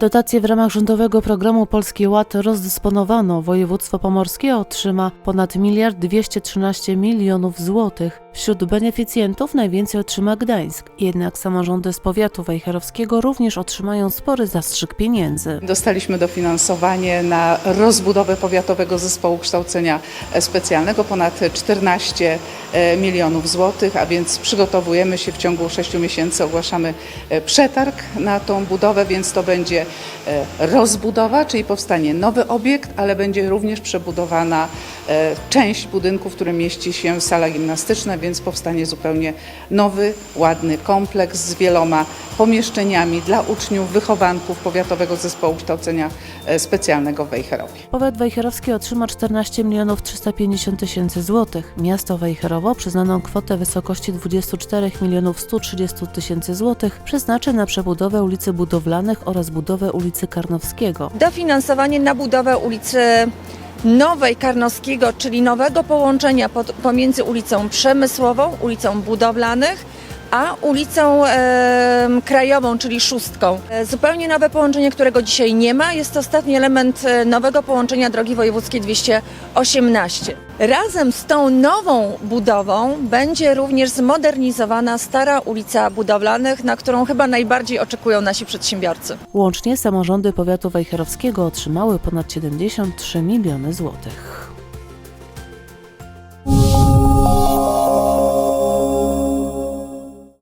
Dotacje w ramach rządowego programu Polski Ład rozdysponowano. Województwo pomorskie otrzyma ponad miliard 213 milionów złotych. Wśród beneficjentów najwięcej otrzyma Gdańsk. Jednak samorządy z powiatu wejherowskiego również otrzymają spory zastrzyk pieniędzy. Dostaliśmy dofinansowanie na rozbudowę powiatowego zespołu kształcenia specjalnego ponad 14 milionów złotych, a więc przygotowujemy się w ciągu 6 miesięcy, ogłaszamy e, przetarg na tą budowę, więc to będzie e, rozbudowa, czyli powstanie nowy obiekt, ale będzie również przebudowana e, część budynku, w którym mieści się sala gimnastyczna, więc powstanie zupełnie nowy, ładny kompleks z wieloma pomieszczeniami dla uczniów, wychowanków Powiatowego Zespołu Kształcenia e, Specjalnego w Wejherowie. Powiat wejherowski otrzyma 14 milionów 350 tysięcy złotych. Miasto Wejherowo przyznaną kwotę w wysokości 24 milionów 130 tysięcy złotych przeznaczy na przebudowę ulicy Budowlanych oraz budowę ulicy Karnowskiego. dofinansowanie na budowę ulicy Nowej Karnowskiego, czyli nowego połączenia pod, pomiędzy ulicą Przemysłową, ulicą Budowlanych, a ulicą em, Krajową, czyli Szóstką. E, Zupełnie nowe połączenie, którego dzisiaj nie ma. Jest to ostatni element e, nowego połączenia drogi wojewódzkiej 218. Razem z tą nową budową będzie również zmodernizowana stara ulica Budowlanych, na którą chyba najbardziej oczekują nasi przedsiębiorcy. Łącznie samorządy powiatu wejherowskiego otrzymały ponad 73 miliony złotych.